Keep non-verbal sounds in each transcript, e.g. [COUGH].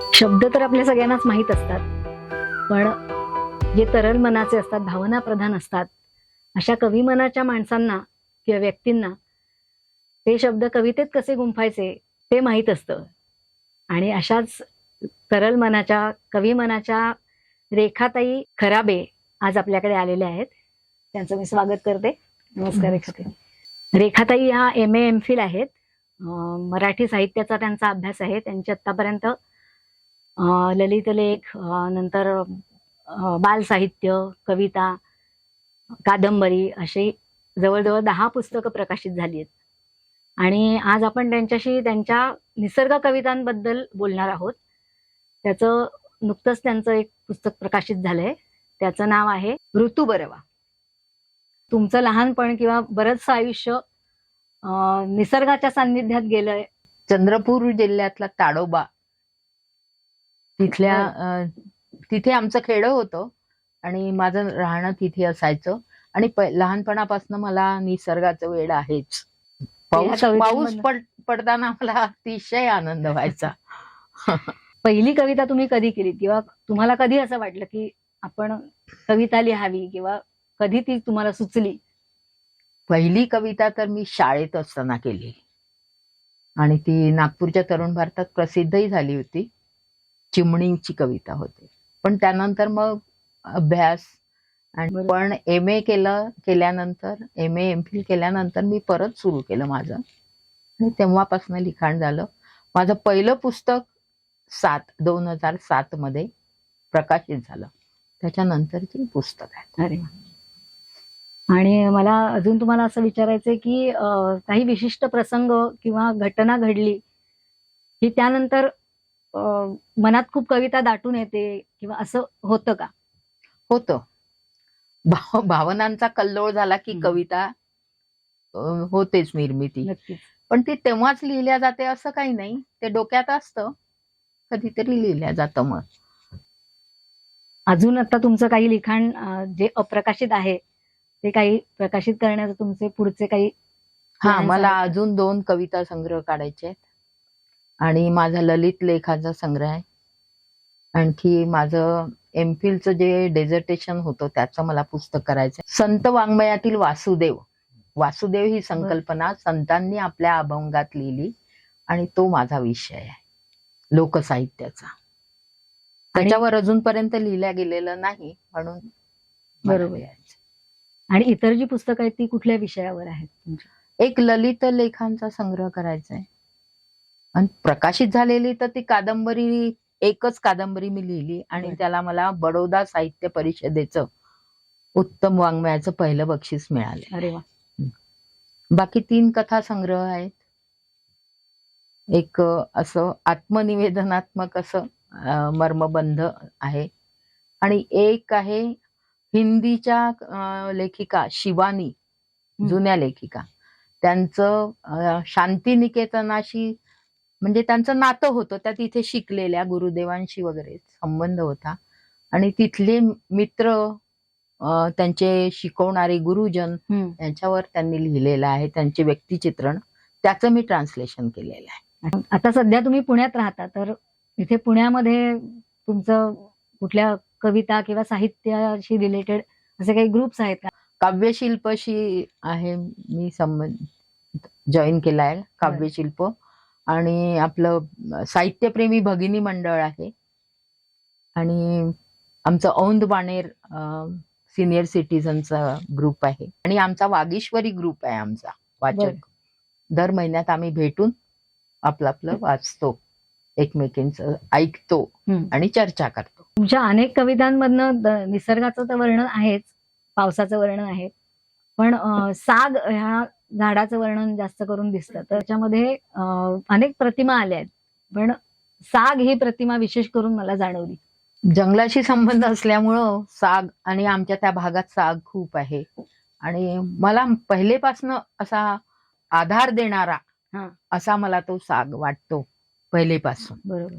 शब्द तर आपल्या सगळ्यांनाच माहीत असतात. पण जे तरल मनाचे असतात भावना प्रधान असतात अशा कवी मनाच्या माणसांना किंवा व्यक्तींना ते शब्द कवितेत कसे गुंफायचे ते माहीत असतं. आणि अशाच तरल मनाच्या कवी मनाच्या रेखाताई खराबे आज आपल्याकडे आलेल्या आहेत. त्यांचं मी स्वागत करते. नमस्कार रेखाताई. रेखाताई ह्या एम ए एम फिल आहेत. मराठी साहित्याचा त्यांचा अभ्यास आहे. त्यांचे आतापर्यंत ललितलेख ललित लेख नंतर बालसाहित्य बाल साहित्य कविता कादंबरी अशी जवळजवळ दहा पुस्तकं प्रकाशित झाली आहेत. आणि आज आपण त्यांच्याशी त्यांच्या निसर्ग कवितांबद्दल बोलणार आहोत. त्याचं नुकतंच त्यांचं एक पुस्तक प्रकाशित झालंय. त्याचं नाव आहे ऋतू बरवा. तुमचं लहानपण किंवा बरंचसं आयुष्य अं, निसर्गाच्या सान्निध्यात गेलंय. चंद्रपूर जिल्ह्यातला ताडोबा तिथल्या. अं, तिथे आमचं खेडं होतं आणि माझं राहणं तिथे असायचं. आणि प- लहानपणापासून मला निसर्गाचं वेड आहेच. पाऊस कवितांमधनं- पाऊस पड पडताना मला अतिशय आनंद व्हायचा. [LAUGHS] पहिली कविता तुम्ही कधी केली किंवा तुम्हाला कधी असं वाटलं की आपण कविता लिहावी किंवा कधी ती तुम्हाला सुचली? पहिली कविता तर मी शाळेत असताना केली. आणि ती नागपूरच्या तरुण भारतात प्रसिद्धही झाली होती. चिमणीची कविता होती. पण त्यानंतर मग अभ्यास आणि. पण एम ए केलं केल्यानंतर एम ए एम फिल केल्यानंतर मी परत सुरू केलं माझं. आणि तेव्हापासून लिखाण झालं. माझं पहिलं पुस्तक सात दोन हजार सात मध्ये प्रकाशित झालं. त्याच्यानंतरची पुस्तक आहे अरे. आणि मला अजून तुम्हाला असं विचारायचंय की काही विशिष्ट प्रसंग किंवा घटना घडली की त्यानंतर मनात खूप कविता दाटून येते किंवा असं होतं का? होतं. भाव भावनांचा कल्लोळ झाला की. कविता होतेच निर्मिती. पण ती तेव्हाच लिहिल्या जाते असं काही नाही. ते डोक्यात असतं. कधीतरी लिहिल्या जातं मग. अजून आता तुमचं काही लिखाण जे अप्रकाशित आहे ते काही प्रकाशित करण्याचं तुमचे पुढचे काही हा मला? अजून दोन कविता संग्रह काढायचे आहेत. आणि माझा ललित लेखाचा संग्रह आहे. आणखी माझं एम फिलचं जे डेझर्टेशन होतं त्याचं मला पुस्तक करायचं. संत वाङ्मयातील वासुदेव. वासुदेव ही संकल्पना संतांनी आपल्या अभंगात लिहिली आणि तो माझा विषय आहे. लोकसाहित्याचा. त्याच्यावर अजूनपर्यंत लिहिल्या गेलेलं नाही म्हणून बरोबर. आणि इतर जी पुस्तकं आहेत ती कुठल्या विषयावर आहेत एक ललित लेखांचा संग्रह करायचा आहे आणि प्रकाशित झालेली तर ती कादंबरी एकच कादंबरी मी लिहिली आणि. त्याला मला बडोदा साहित्य परिषदेचं उत्तम वाङ्मयाचं पहिलं बक्षीस मिळाले. अरे वा. बाकी तीन कथा संग्रह आहेत. एक असं आत्मनिवेदनात्मक असं मर्मबंध आहे. आणि एक आहे हिंदीच्या लेखिका शिवानी. जुन्या लेखिका. त्यांचं शांतिनिकेतनाशी म्हणजे त्यांचं नातं होतं त्या तिथे शिकलेल्या गुरुदेवांशी वगैरे संबंध होता. आणि तिथले मित्र त्यांचे शिकवणारे गुरुजन. यांच्यावर त्यांनी लिहिलेलं आहे त्यांचे व्यक्तिचित्रण. त्याचं मी ट्रान्सलेशन केलेलं आहे. आता सध्या तुम्ही पुण्यात राहता तर इथे पुण्यामध्ये तुमचं कुठल्या कविता किंवा साहित्याशी रिलेटेड असे काही ग्रुप्स आहेत का? काव्यशिल्पशी आहे मी संबंध जॉईन केला आहे काव्यशिल्प. आणि आपलं साहित्यप्रेमी भगिनी मंडळ आहे. आणि आमचं औंध बाणेर सिनियर सिटीजनचा ग्रुप आहे. आणि आमचा वागीश्वरी ग्रुप आहे आमचा. वाचक. दर महिन्यात आम्ही भेटून आपलं आपलं वाचतो एकमेकींचं ऐकतो. आणि चर्चा करतो. तुमच्या अनेक कवितांमधनं निसर्गाचं तर वर्णन आहेच पावसाचं वर्णन आहे. पण साग ह्या झाडाचं वर्णन जास्त करून दिसतं. तर त्याच्यामध्ये अनेक प्रतिमा आल्या आहेत. पण साग ही प्रतिमा विशेष करून मला जाणवली. जंगलाशी संबंध असल्यामुळं साग आणि आमच्या त्या भागात साग खूप आहे. आणि मला पहिलेपासनं असा आधार देणारा हा. असा मला तो साग वाटतो पहिलेपासून. बरोबर.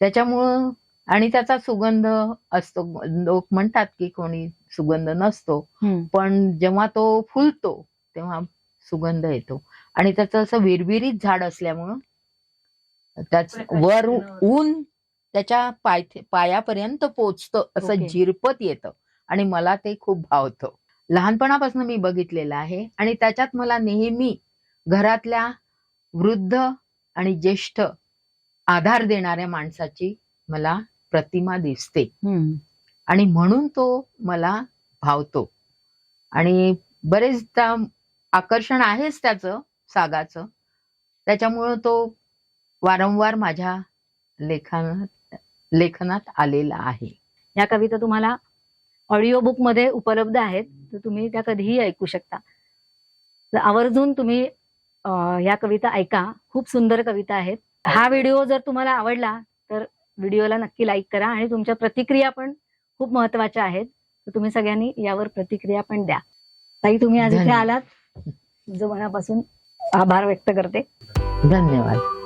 त्याच्यामुळं आणि त्याचा सुगंध असतो. लोक म्हणतात की कोणी सुगंध नसतो. पण जेव्हा तो फुलतो तेव्हा सुगंध येतो. आणि त्याचं असं विरविरीत झाड असल्यामुळं त्याच वर ऊन त्याच्या पाय पायापर्यंत पोचतं असं ओके. झिरपत येतं. आणि मला ते खूप भावतं. लहानपणापासून मी बघितलेलं आहे. आणि त्याच्यात मला नेहमी घरातल्या वृद्ध आणि ज्येष्ठ आधार देणाऱ्या माणसाची मला प्रतिमा दिसते. हम्म. आणि म्हणून तो मला भावतो. आणि बरेचदा आकर्षण आहेच त्याचं सागाचं. त्याच्यामुळं तो वारंवार माझ्या लेखनात लेखनात आलेला आहे. या कविता तुम्हाला ऑडिओ बुकमध्ये उपलब्ध आहेत तर तुम्ही त्या कधीही ऐकू शकता. तर आवर्जून तुम्ही या कविता ऐका. खूप सुंदर कविता आहेत. हा व्हिडिओ जर तुम्हाला आवडला तर व्हिडिओला नक्की लाईक करा आणि तुमच्या प्रतिक्रिया पण खूप महत्त्वाच्या आहेत. तर तुम्ही सगळ्यांनी यावर प्रतिक्रिया पण द्या. ताई तुम्ही आज इथे. आलात. जो मनापासून आभार व्यक्त करते. धन्यवाद.